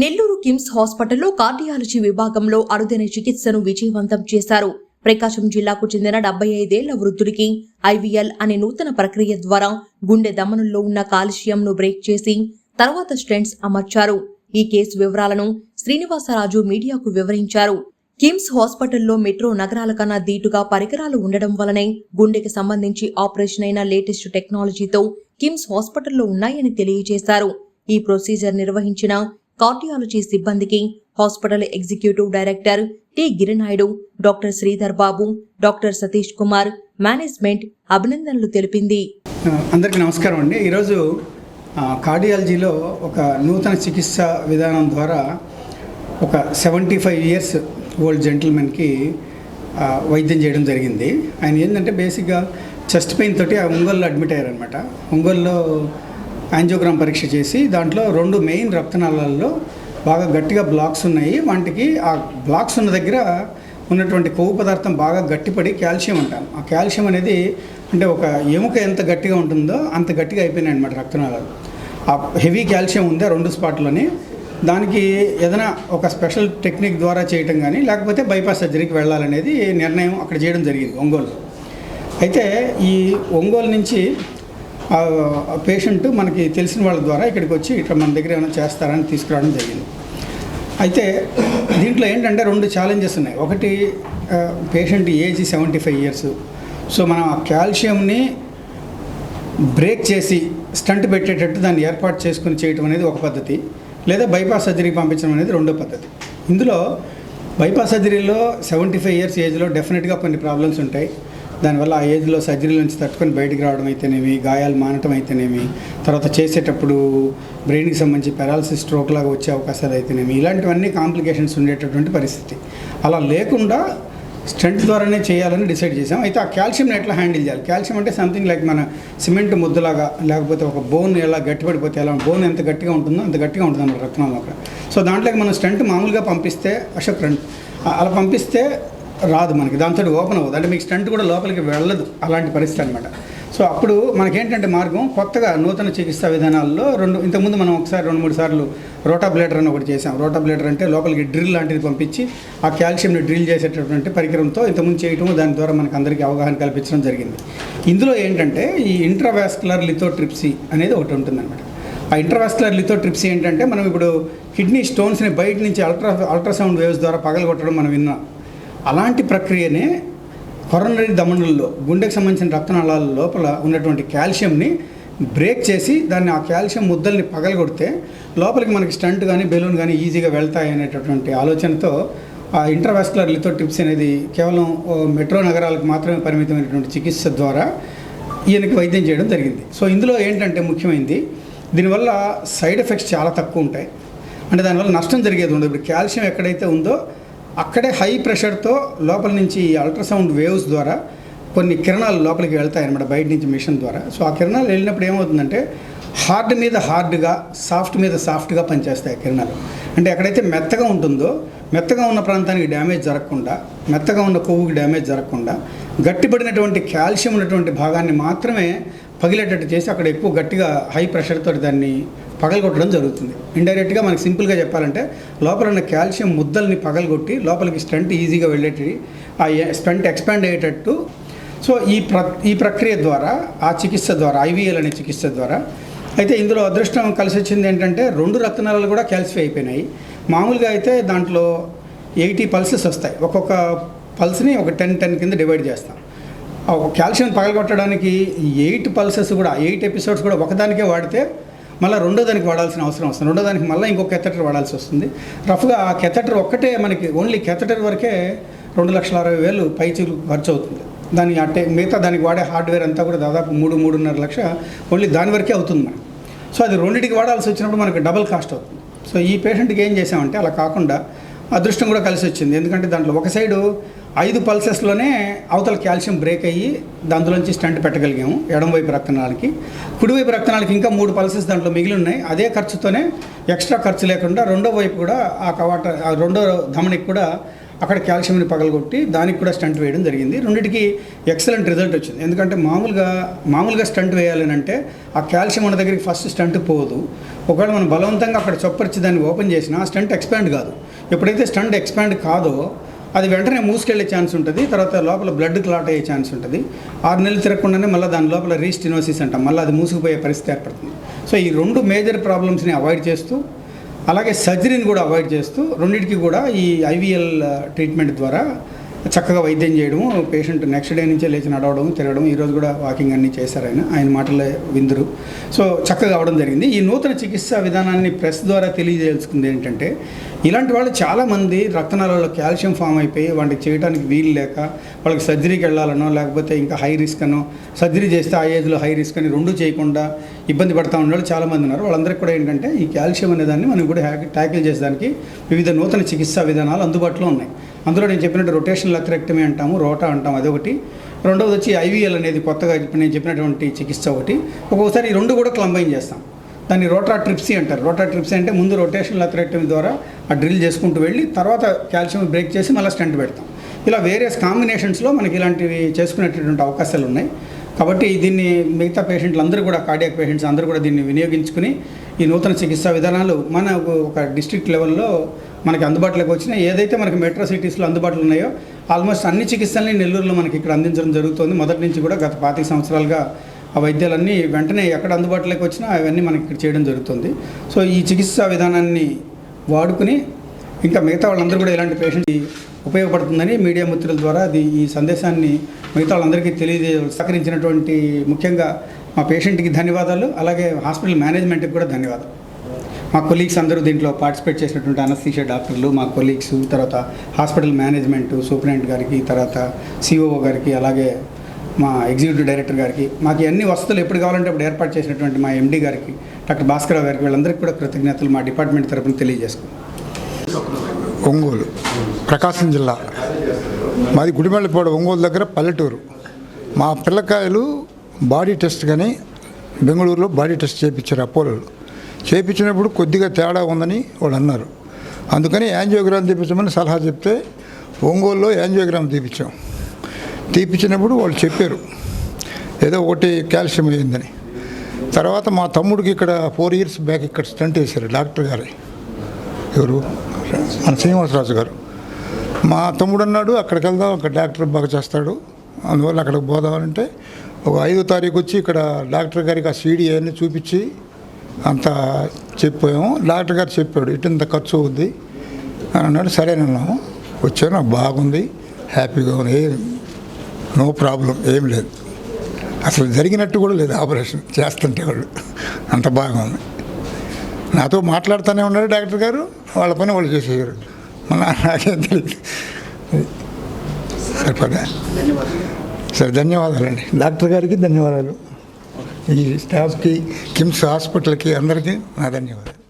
నెల్లూరు కిమ్స్ హాస్పిటల్లో కార్డియాలజీ విభాగంలో అరుదైన చికిత్సను విజయవంతం చేశారు. ప్రకాశం జిల్లాకు చెందిన డెబ్బై ఐదేళ్ళ వృద్ధుడికి ఐవీఎల్ అనే నూతన ప్రక్రియ ద్వారా గుండె దమనంలో ఉన్న కాల్షియంను బ్రేక్ చేసి తర్వాత స్టెంట్స్ అమర్చారు. ఈ కేసు వివరాలను శ్రీనివాసరాజు మీడియాకు వివరించారు. కిమ్స్ హాస్పిటల్లో మెట్రో నగరాల కన్నా దీటుగా పరికరాలు ఉండడం వలనే గుండెకి సంబంధించి ఆపరేషన్ అయిన లేటెస్ట్ టెక్నాలజీతో కిమ్స్ హాస్పిటల్లో ఉన్నాయని తెలియజేశారు. ఈ ప్రొసీజర్ నిర్వహించిన కార్డియాలజీ సిబ్బందికి hospital executive director T Girinayudu doctor Sridhar Babu doctor Satish Kumar management అభినందనలు తెలిపింది. అందరికీ నమస్కారం అండి. ఈరోజు కార్డియాలజీలో ఒక నూతన చికిత్స విధానం ద్వారా ఒక సెవెంటీ ఫైవ్ ఇయర్స్ ఓల్డ్ జెంటిల్మెన్కి వైద్యం చేయడం జరిగింది. ఆయన ఏంటంటే బేసిక్గా చెస్ట్ పెయిన్ తోటి ఆ ఒంగోలులో అడ్మిట్ అయ్యారనమాట ఒంగోలులో యాంజియోగ్రామ్ పరీక్ష చేసి దాంట్లో రెండు మెయిన్ రక్తనాళాల్లో బాగా గట్టిగా బ్లాక్స్ ఉన్నాయి. వాటికి ఆ బ్లాక్స్ ఉన్న దగ్గర ఉన్నటువంటి కొవ్వు పదార్థం బాగా గట్టిపడి కాల్షియం అంటాం. ఆ కాల్షియం అనేది అంటే ఒక ఎముక ఎంత గట్టిగా ఉంటుందో అంత గట్టిగా అయిపోయినాయి అనమాట రక్తనాళాలు. ఆ హెవీ కాల్షియం ఉంది ఆ రెండు స్పాట్లోని. దానికి ఏదైనా ఒక స్పెషల్ టెక్నిక్ ద్వారా చేయటం కానీ లేకపోతే బైపాస్ సర్జరీకి వెళ్ళాలనేది నిర్ణయం అక్కడ చేయడం జరిగింది ఒంగోలు. అయితే ఈ ఒంగోలు నుంచి పేషెంట్ మనకి తెలిసిన వాళ్ళ ద్వారా ఇక్కడికి వచ్చి ఇట్లా మన దగ్గర ఏమైనా చేస్తారని తీసుకురావడం జరిగింది. అయితే దీంట్లో ఏంటంటే రెండు ఛాలెంజెస్ ఉన్నాయి. ఒకటి patient age seventy five years so మనం ఆ కాల్షియంని బ్రేక్ చేసి స్టంట్ పెట్టేటట్టు దాన్ని ఏర్పాటు చేసుకుని చేయటం అనేది ఒక పద్ధతి. లేదా బైపాస్ సర్జరీకి పంపించడం అనేది రెండో పద్ధతి. ఇందులో బైపాస్ సర్జరీలో సెవెంటీ ఫైవ్ ఇయర్స్ ఏజ్లో డెఫినెట్గా కొన్ని ప్రాబ్లమ్స్ ఉంటాయి. దానివల్ల ఆ ఏజ్లో సర్జరీ నుంచి తట్టుకొని బయటికి రావడం అయితేనేమి గాయాలు మానటం అయితేనేమి తర్వాత చేసేటప్పుడు బ్రెయిన్కి సంబంధించి పెరాలసిస్ స్ట్రోక్ లాగా వచ్చే అవకాశాలు అయితేనేమి ఇలాంటివన్నీ కాంప్లికేషన్స్ ఉండేటటువంటి పరిస్థితి. అలా లేకుండా స్టంట్ ద్వారానే చేయాలని డిసైడ్ చేసాం అయితే ఆ కాల్షియంని ఎట్లా హ్యాండిల్ చేయాలి? కాల్షియం అంటే సంథింగ్ లైక్ మన సిమెంట్ ముద్దలాగా లేకపోతే ఒక బోన్ ఎలా గట్టిపడిపోతే ఎలా బోన్ ఎంత గట్టిగా ఉంటుందో అంత గట్టిగా ఉంటుంది అన్నమాట రత్నం అక్కడ. సో దాంట్లోకి మనం స్టంట్ మామూలుగా పంపిస్తే అశోక్ ఫ్రంట్ అలా పంపిస్తే రాదు మనకి. దాంతో ఓపెన్ అవ్వదు. అంటే మీకు స్టంట్ కూడా లోపలికి వెళ్ళదు. అలాంటి పరిస్థితి అనమాట సో అప్పుడు మనకేంటంటే మార్గం? కొత్తగా నూతన చికిత్సా విధానాల్లో రెండు ఇంతకుముందు మనం ఒకసారి రెండు మూడు సార్లు రోటాబ్లేటర్ అని ఒకటి చేసాం రోటాబ్లేటర్ అంటే లోపలికి డ్రిల్ లాంటిది పంపించి ఆ కాల్షియంని డ్రిల్ చేసేటటువంటి పరికరంతో ఇంతకుముందు చేయటం దాని ద్వారా మనకు అందరికీ అవగాహన కల్పించడం జరిగింది. ఇందులో ఏంటంటే ఈ ఇంట్రావాస్కులర్ లిథోట్రిప్సీ అనేది ఒకటి ఉంటుందన్నమాట. ఆ ఇంటర్వాస్కులర్ లిథోట్రిప్సీ ఏంటంటే మనం ఇప్పుడు కిడ్నీ స్టోన్స్ని బయట నుంచి అల్ట్రా అల్ట్రాసౌండ్ వేవ్స్ ద్వారా పగలగొట్టడం మనం విన్నాం. అలాంటి ప్రక్రియనే కొరనరీ దమనుల్లో గుండెకు సంబంధించిన రక్తనాళాల లోపల ఉన్నటువంటి కాల్షియంని బ్రేక్ చేసి దాన్ని ఆ కాల్షియం ముద్దల్ని పగలగొడితే లోపలికి మనకి స్టంట్ కానీ బెలూన్ కానీ ఈజీగా వెళ్తాయి అనేటటువంటి ఆలోచనతో ఆ ఇంటర్వాస్కులర్ లిథోటిప్స్ అనేది కేవలం మెట్రో నగరాలకు మాత్రమే పరిమితమైనటువంటి చికిత్స ద్వారా ఈయనకి వైద్యం చేయడం జరిగింది. సో ఇందులో ఏంటంటే ముఖ్యమైనది దీనివల్ల సైడ్ ఎఫెక్ట్స్ చాలా తక్కువ ఉంటాయి. అంటే దానివల్ల నష్టం జరిగేది ఉండదు. ఇప్పుడు కాల్షియం ఎక్కడైతే ఉందో అక్కడే హై ప్రెషర్తో లోపల నుంచి ఈ అల్ట్రాసౌండ్ వేవ్స్ ద్వారా కొన్ని కిరణాలు లోపలికి వెళ్తాయి అనమాట బయట నుంచి మిషన్ ద్వారా. సో ఆ కిరణాలు వెళ్ళినప్పుడు ఏమవుతుందంటే హార్డ్ మీద హార్డ్గా సాఫ్ట్ మీద సాఫ్ట్గా పనిచేస్తాయి ఆ కిరణాలు. అంటే ఎక్కడైతే మెత్తగా ఉంటుందో మెత్తగా ఉన్న ప్రాంతానికి డ్యామేజ్ జరగకుండా మెత్తగా ఉన్న కొవ్వుకి డ్యామేజ్ జరగకుండా గట్టిపడినటువంటి కాల్షియం ఉన్నటువంటి భాగాన్ని మాత్రమే పగిలేటట్టు చేసి అక్కడ ఎక్కువ గట్టిగా హై ప్రెషర్తో దాన్ని పగలగొట్టడం జరుగుతుంది. ఇండైరెక్ట్గా మనకి సింపుల్గా చెప్పాలంటే లోపల ఉన్న కాల్షియం ముద్దల్ని పగలగొట్టి లోపలికి స్టంట్ ఈజీగా వెళ్ళేటి ఆ స్టంట్ ఎక్స్పాండ్ అయ్యేటట్టు. సో ఈ ప్ర ఈ ప్రక్రియ ద్వారా ఆ చికిత్స ద్వారా ఐవీఎల్ అనే చికిత్స ద్వారా అయితే ఇందులో అదృష్టం కలిసి వచ్చింది ఏంటంటే రెండు రక్తనాళాలు కూడా క్యాల్సిఫై అయిపోయినాయి. మామూలుగా అయితే దాంట్లో ఎయిటీ పల్సెస్ వస్తాయి. ఒక్కొక్క పల్స్ని ఒక టెన్ టెన్ కింద డివైడ్ చేస్తాం. ఒక కాల్షియం పగలగొట్టడానికి ఎయిట్ పల్సెస్ కూడా ఎయిట్ ఎపిసోడ్స్ కూడా ఒకదానికే వాడితే మళ్ళీ రెండో దానికి వాడాల్సిన అవసరం వస్తుంది. రెండో దానికి మళ్ళీ ఇంకొక కెథటర్ వాడాల్సి వస్తుంది. రఫ్గా ఆ కెథటర్ ఒక్కటే మనకి ఓన్లీ కెథటర్ వరకే రెండు లక్షల అరవై వేలు పైచీలు ఖర్చు అవుతుంది. దాని అంటే మిగతా దానికి వాడే హార్డ్వేర్ అంతా కూడా దాదాపు మూడు మూడున్నర లక్ష ఓన్లీ దాని వరకే అవుతుంది మనకి. సో అది రెండింటికి వాడాల్సి వచ్చినప్పుడు మనకి డబల్ కాస్ట్ అవుతుంది. సో ఈ పేషెంట్కి ఏం చేసామంటే అలా కాకుండా అదృష్టం కూడా కలిసి వచ్చింది. ఎందుకంటే దాంట్లో ఒక సైడు ఐదు పల్సెస్లోనే అవతల కాల్షియం బ్రేక్ అయ్యి దాంట్లోంచి స్టంట్ పెట్టగలిగాము ఎడమవైపు రక్తనాళికి కుడివైపు రక్తనాళికి ఇంకా మూడు పల్సెస్ దాంట్లో మిగిలి ఉన్నాయి. అదే ఖర్చుతోనే ఎక్స్ట్రా ఖర్చు లేకుండా రెండో వైపు కూడా ఆ కవాట ఆ రెండో ధమనికి కూడా అక్కడ కాల్షియంని పగలగొట్టి దానికి కూడా స్టంట్ వేయడం జరిగింది. రెండింటికి ఎక్సలెంట్ రిజల్ట్ వచ్చింది. ఎందుకంటే మామూలుగా మామూలుగా స్టంట్ వేయాలని అంటే ఆ కాల్షియం ఉన్న దగ్గరికి ఫస్ట్ స్టంట్ పోదు. ఒకవేళ మనం బలవంతంగా అక్కడ చొప్పరిచి దాన్ని ఓపెన్ చేసినా ఆ స్టంట్ ఎక్స్పాండ్ కాదు. ఎప్పుడైతే స్టంట్ ఎక్స్పాండ్ కాదో అది వెంటనే మూసుకెళ్ళే ఛాన్స్ ఉంటుంది. తర్వాత లోపల బ్లడ్ క్లాట్ అయ్యే ఛాన్స్ ఉంటుంది. ఆరు నెలలు తిరగకుండానే మళ్ళీ దాని లోపల రీస్టినోసిస్ అంటాం. మళ్ళీ అది మూసుకుపోయే పరిస్థితి ఏర్పడుతుంది. సో ఈ రెండు మేజర్ ప్రాబ్లమ్స్ని అవాయిడ్ చేస్తూ అలాగే సర్జరీని కూడా అవాయిడ్ చేస్తూ రెండింటికి కూడా ఈ ఐవీఎల్ ట్రీట్మెంట్ uh, ద్వారా చక్కగా వైద్యం చేయడము పేషెంట్ నెక్స్ట్ డే నుంచే లేచి నడవడం తిరగడం ఈరోజు కూడా వాకింగ్ అన్నీ చేశారు ఆయన. ఆయన మాటలే విందురు. సో చక్కగా అవడం జరిగింది. ఈ నూతన చికిత్సా విధానాన్ని ప్రెస్ ద్వారా తెలియజేసుకుంది ఏంటంటే ఇలాంటి వాళ్ళు చాలామంది రక్తనాళాల్లో కాల్షియం ఫామ్ అయిపోయి వాటికి చేయడానికి వీలు లేక వాళ్ళకి సర్జరీకి వెళ్ళాలనో లేకపోతే ఇంకా హై రిస్క్ అనో సర్జరీ చేస్తే ఆ ఏజ్లో హై రిస్క్ అని రెండు చేయకుండా ఇబ్బంది పడతా ఉన్న వాళ్ళు చాలామంది ఉన్నారు. వాళ్ళందరికీ కూడా ఏంటంటే ఈ కాల్షియం అనే దాన్ని మనం కూడా హ్యాక్ ట్యాకిల్ చేసేదానికి వివిధ నూతన చికిత్సా విధానాలు అందుబాటులో ఉన్నాయి. అందులో నేను చెప్పినట్టు రొటేషన్ అథరెక్టమీ అంటాము రోటా అంటాం అదొకటి. రెండవది వచ్చి ఐవీఎల్ అనేది కొత్తగా నేను చెప్పినటువంటి చికిత్స ఒకటి. ఒక్కొక్కసారి ఈ రెండు కూడా క్లంబైన్ చేస్తాం. దాన్ని రోటా ట్రిప్సీ అంటారు. రోటా ట్రిప్సీ అంటే ముందు రొటేషన్ అథరెక్టమీ ద్వారా ఆ డ్రిల్ చేసుకుంటూ వెళ్ళి తర్వాత కాల్షియం బ్రేక్ చేసి మళ్ళీ స్టంట్ పెడతాం. ఇలా వేరియస్ కాంబినేషన్స్లో మనకి ఇలాంటివి చేసుకునేటటువంటి అవకాశాలు ఉన్నాయి. కాబట్టి దీన్ని మిగతా పేషెంట్లు అందరూ కూడా కార్డియాక్ పేషెంట్స్ అందరూ కూడా దీన్ని వినియోగించుకుని ఈ నూతన చికిత్సా విధానాలు మన ఒక డిస్ట్రిక్ట్ లెవెల్లో మనకి అందుబాటులోకి వచ్చినాయి. ఏదైతే మనకి మెట్రో సిటీస్లో అందుబాటులో ఉన్నాయో ఆల్మోస్ట్ అన్ని చికిత్సల్ని నెల్లూరులో మనకి ఇక్కడ అందించడం జరుగుతుంది. మొదటి నుంచి కూడా గత పాతిక సంవత్సరాలుగా ఆ వైద్యాలన్నీ వెంటనే ఎక్కడ అందుబాటులోకి వచ్చినా అవన్నీ మనకి ఇక్కడ చేయడం జరుగుతుంది. సో ఈ చికిత్సా విధానాన్ని వాడుకుని ఇంకా మిగతా వాళ్ళందరూ కూడా ఇలాంటి పేషెంట్ ఉపయోగపడుతుందని మీడియా మిత్రుల ద్వారా అది ఈ సందేశాన్ని మిగతా వాళ్ళందరికీ తెలియజే సహకరించినటువంటి ముఖ్యంగా మా పేషెంట్కి ధన్యవాదాలు. అలాగే హాస్పిటల్ మేనేజ్మెంట్కి కూడా ధన్యవాదాలు. మా కొలీగ్స్ అందరూ దీంట్లో పార్టిసిపేట్ చేసినటువంటి అనస్థీషియా డాక్టర్లు మా కొలీగ్స్ తర్వాత హాస్పిటల్ మేనేజ్మెంట్ సూపరింటెండెంట్ గారికి తర్వాత సిఓఓ గారికి అలాగే మా ఎగ్జిక్యూటివ్ డైరెక్టర్ గారికి మాకు అన్ని వసతులు ఎప్పుడు కావాలంటే అప్పుడు ఏర్పాటు చేసినటువంటి మా ఎండీ గారికి డాక్టర్ భాస్కర్ గారికి వీళ్ళందరికీ కూడా కృతజ్ఞతలు మా డిపార్ట్మెంట్ తరఫున తెలియజేసుకున్నాం ఒంగోలు ప్రకాశం జిల్లా. మాది గుడిమెళ్ళపాడు ఒంగోలు దగ్గర పల్లెటూరు. మా పిల్లకాయలు బాడీ టెస్ట్ కానీ బెంగళూరులో బాడీ టెస్ట్ చేయించారు అపోలో చేయించినప్పుడు కొద్దిగా తేడా ఉందని వాళ్ళు అన్నారు. అందుకని యాంజియోగ్రామ్ తీపించమని సలహా చెప్తే ఒంగోలులో యాంజియోగ్రామ్ తీపించాం తీపించినప్పుడు వాళ్ళు చెప్పారు. ఏదో ఒకటి కాల్షియం అయిందని. తర్వాత మా తమ్ముడికి ఇక్కడ ఫోర్ ఇయర్స్ బ్యాక్ ఇక్కడ స్టంట్ వేశారు డాక్టర్ గారు. ఎవరు? మన శ్రీనివాసరాజు గారు. మా తమ్ముడు అన్నాడు అక్కడికి వెళ్దాం అక్కడ డాక్టర్ బాగా చేస్తాడు. అందువల్ల అక్కడికి పోదామంటే ఒక ఐదో తారీఖు వచ్చి ఇక్కడ డాక్టర్ గారికి ఆ సీడీ అవన్నీ చూపించి అంతా చెప్పాము. డాక్టర్ గారు చెప్పాడు ఇటంత ఖర్చు అవుద్ది. అని అన్నాడు. సరేనన్నాము వచ్చాను బాగుంది హ్యాపీగా ఉంది ఏం నో ప్రాబ్లం ఏం లేదు. అసలు జరిగినట్టు కూడా లేదు ఆపరేషన్ చేస్తుంటే వాళ్ళు. అంత బాగుంది. నాతో మాట్లాడుతూనే ఉన్నారు డాక్టర్ గారు. వాళ్ళ పని వాళ్ళు చేసేవారు మన నాకేం తెలియదు. సరిపడా? సరే ధన్యవాదాలండి. డాక్టర్ గారికి ధన్యవాదాలు. ఈ స్టాఫ్కి కిమ్స్ హాస్పిటల్కి అందరికీ నా ధన్యవాదాలు.